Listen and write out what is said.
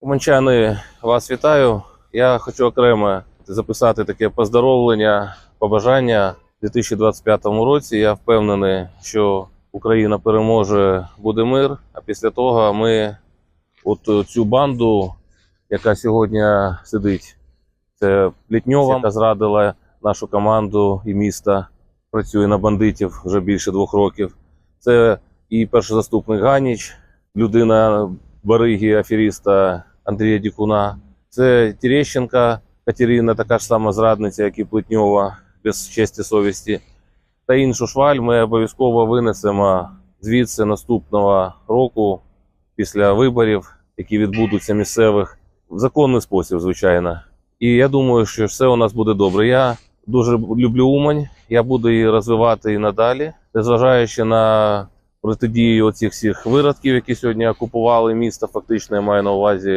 Уманчани, вас вітаю. Я хочу окремо записати таке поздоровлення, побажання у 2025 році. Я впевнений, що Україна переможе, буде мир. А після того ми от цю банду, яка сьогодні сидить, це Плітньова, яка зрадила нашу команду і місто, працює на бандитів вже більше двох років. Це і перший заступник Ганіч, людина бариги аферіста Андрія Дікуна. Це Терещенка Катерина, така ж сама зрадниця, як і Плетньова, без честі совісті. Та іншу шваль ми обов'язково винесемо звідси наступного року після виборів, які відбудуться місцевих, в законний спосіб, звичайно. І я думаю, що все у нас буде добре. Я дуже люблю Умань, я буду її розвивати і надалі, незважаючи на протидію оцих всіх виродків, які сьогодні окупували місто, фактично я маю на увазі